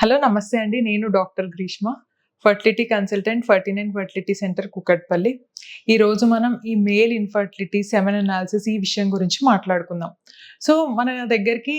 Hello నమస్తే అండి. నేను doctor Greeshma fertility consultant forty nine fertility centre Kukatpally ఈరోజు మనం ఈ మేల్ ఇన్ఫర్టిలిటీ సెవెన్ అనాలిసిస్ ఈ విషయం గురించి మాట్లాడుకుందాం. సో మన దగ్గరికి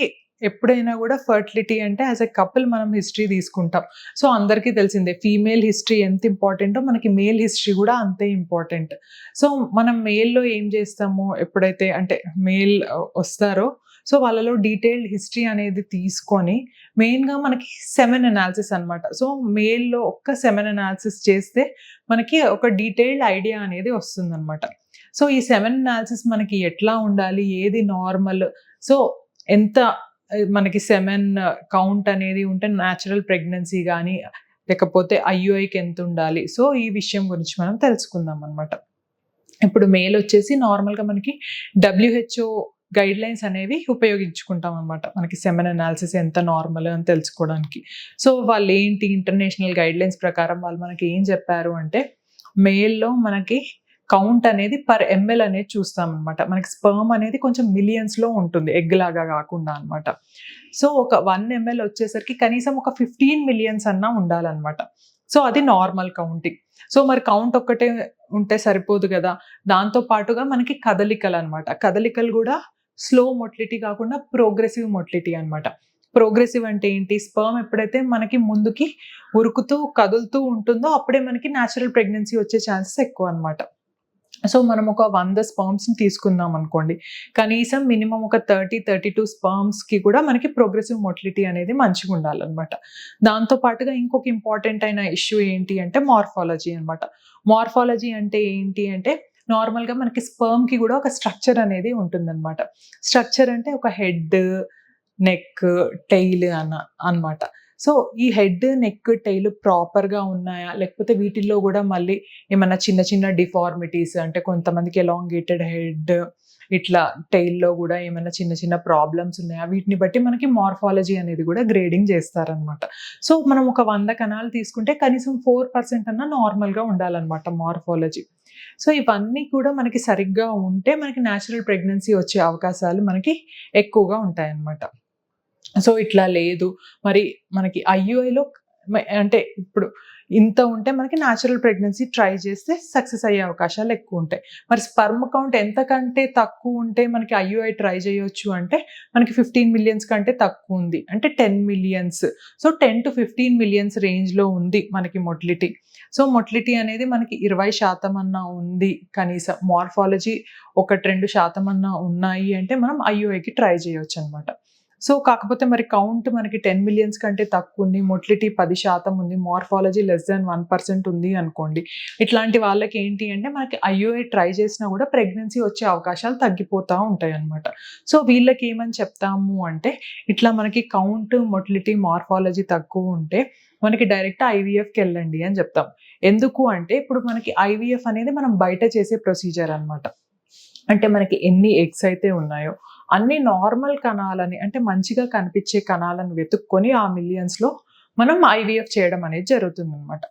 ఎప్పుడైనా కూడా ఫర్టిలిటీ అంటే యాజ్ ఎ కపుల్ మనం హిస్టరీ తీసుకుంటాం. సో అందరికీ తెలిసిందే ఫీమేల్ హిస్టరీ ఎంత ఇంపార్టెంటో మనకి మేల్ హిస్టరీ కూడా అంతే ఇంపార్టెంట్. సో మనం మేల్లో ఏం చేస్తామో? ఎప్పుడైతే అంటే మేల్ వస్తారో సో వాళ్ళలో డీటెయిల్డ్ హిస్టరీ అనేది తీసుకొని మెయిన్గా మనకి సెమెన్ అనాలిసిస్ అనమాట సో మేల్లో ఒక్క సెమెన్ అనాలిసిస్ చేస్తే మనకి ఒక డీటెయిల్డ్ ఐడియా అనేది వస్తుందన్నమాట. సో ఈ సెవెన్ అనాలిసిస్ మనకి ఎట్లా ఉండాలి? ఏది నార్మల్? సో ఎంత మనకి సెమెన్ కౌంట్ అనేది ఉంటే న్యాచురల్ ప్రెగ్నెన్సీ కానీ లేకపోతే ఐయుఐకి ఎంత ఉండాలి? సో ఈ విషయం గురించి మనం తెలుసుకుందాం అనమాట ఇప్పుడు మేల్ వచ్చేసి నార్మల్గా మనకి డబ్ల్యూహెచ్ఓ గైడ్ లైన్స్ అనేవి ఉపయోగించుకుంటాం అనమాట మనకి సెమెన్ అనాలిసిస్ ఎంత నార్మల్ అని తెలుసుకోవడానికి. సో వాళ్ళు ఏంటి ఇంటర్నేషనల్ గైడ్ లైన్స్ ప్రకారం వాళ్ళు మనకి ఏం చెప్పారు అంటే మెయిల్లో మనకి కౌంట్ అనేది పర్ ఎంఎల్ అనేది చూస్తాం అనమాట మనకి స్పర్మ్ అనేది కొంచెం మిలియన్స్లో ఉంటుంది ఎగ్ లాగా కాకుండా అనమాట సో ఒక వన్ ఎంఎల్ వచ్చేసరికి కనీసం ఒక ఫిఫ్టీన్ మిలియన్స్ అన్నా ఉండాలన్నమాట. సో అది నార్మల్ కౌంటింగ్ సో మరి కౌంట్ ఒక్కటే ఉంటే సరిపోదు కదా. దాంతో పాటుగా మనకి కదలికలు అనమాట కదలికలు కూడా స్లో మొటిలిటీ కాకుండా ప్రోగ్రెసివ్ మొటిలిటీ అనమాట ప్రోగ్రెసివ్ అంటే ఏంటి? స్పర్మ్ ఎప్పుడైతే మనకి ముందుకి ఉరుకుతూ కదులుతూ ఉంటుందో అప్పుడే మనకి న్యాచురల్ ప్రెగ్నెన్సీ వచ్చే ఛాన్సెస్ ఎక్కువ అనమాట సో మనం ఒక వంద స్పర్మ్స్ని తీసుకుందాం అనుకోండి. కనీసం మినిమం ఒక థర్టీ థర్టీ టూ స్పర్మ్స్కి కూడా మనకి ప్రోగ్రెసివ్ మొటిలిటీ అనేది మంచిగా ఉండాలన్నమాట. దాంతో పాటుగా ఇంకొక ఇంపార్టెంట్ అయిన ఇష్యూ ఏంటి అంటే మార్ఫాలజీ అనమాట మార్ఫాలజీ అంటే ఏంటి అంటే నార్మల్గా మనకి స్పర్మ్కి కూడా ఒక స్ట్రక్చర్ అనేది ఉంటుందన్నమాట. స్ట్రక్చర్ అంటే ఒక హెడ్ నెక్ టెయిల్ అన్న అన్నమాట. సో ఈ హెడ్ నెక్ టైల్ ప్రాపర్గా ఉన్నాయా? లేకపోతే వీటిల్లో కూడా మళ్ళీ ఏమైనా చిన్న చిన్న డిఫార్మిటీస్ అంటే కొంతమందికి ఎలాంగేటెడ్ హెడ్ ఇట్లా టైల్లో కూడా ఏమైనా చిన్న చిన్న ప్రాబ్లమ్స్ ఉన్నాయా? వీటిని బట్టి మనకి మార్ఫాలజీ అనేది కూడా గ్రేడింగ్ చేస్తారనమాట. సో మనం ఒక వంద కణాలు తీసుకుంటే కనీసం ఫోర్ పర్సెంట్ అన్న నార్మల్గా ఉండాలన్నమాట మార్ఫాలజీ. సో ఇవన్నీ కూడా మనకి సరిగ్గా ఉంటే మనకి న్యాచురల్ ప్రెగ్నెన్సీ వచ్చే అవకాశాలు మనకి ఎక్కువగా ఉంటాయన్నమాట సో ఇట్లా లేదు. మరి మనకి ఐయుఐలో అంటే ఇప్పుడు ఇంత ఉంటే మనకి న్యాచురల్ ప్రెగ్నెన్సీ ట్రై చేస్తే సక్సెస్ అయ్యే అవకాశాలు ఎక్కువ ఉంటాయి. మరి స్పర్మ్ కౌంట్ ఎంతకంటే తక్కువ ఉంటే మనకి ఐయుఐ ట్రై చేయొచ్చు అంటే మనకి ఫిఫ్టీన్ మిలియన్స్ కంటే తక్కువ ఉంది. అంటే ten millions so ten to fifteen millions రేంజ్లో ఉంది మనకి మొటిలిటీ సో మొటిలిటీ అనేది మనకి ఇరవై శాతం అన్నా ఉంది కనీసం. మార్ఫాలజీ ఒకటి రెండు శాతం అన్నా ఉన్నాయి అంటే మనం ఐయుఐకి ట్రై చేయొచ్చు అనమాట సో కాకపోతే మరి కౌంట్ మనకి టెన్ మిలియన్స్ కంటే తక్కువ ఉంది. మొటిలిటీ పది శాతం ఉంది. Morphology less than one percent ఉంది అనుకోండి. ఇట్లాంటి వాళ్ళకి ఏంటి అంటే మనకి ఐఓఏ ట్రై చేసినా కూడా ప్రెగ్నెన్సీ వచ్చే అవకాశాలు తగ్గిపోతూ ఉంటాయి అన్నమాట. సో వీళ్ళకి ఏమని చెప్తాము అంటే ఇట్లా మనకి కౌంట్ మొటిలిటీ మార్ఫాలజీ తక్కువ ఉంటే మనకి డైరెక్ట్ ఐవీఎఫ్కి వెళ్ళండి అని చెప్తాం. ఎందుకు అంటే ఇప్పుడు మనకి ఐవీఎఫ్ అనేది మనం బయట చేసే ప్రొసీజర్ అన్నమాట. అంటే మనకి ఎన్ని ఎగ్స్ అయితే ఉన్నాయో అన్ని నార్మల్ కణాలని అంటే మంచిగా కనిపించే కణాలను వెతుక్కొని ఆ మిలియన్స్లో మనం ఐవీఎఫ్ చేయడం అనేది జరుగుతుంది అనమాట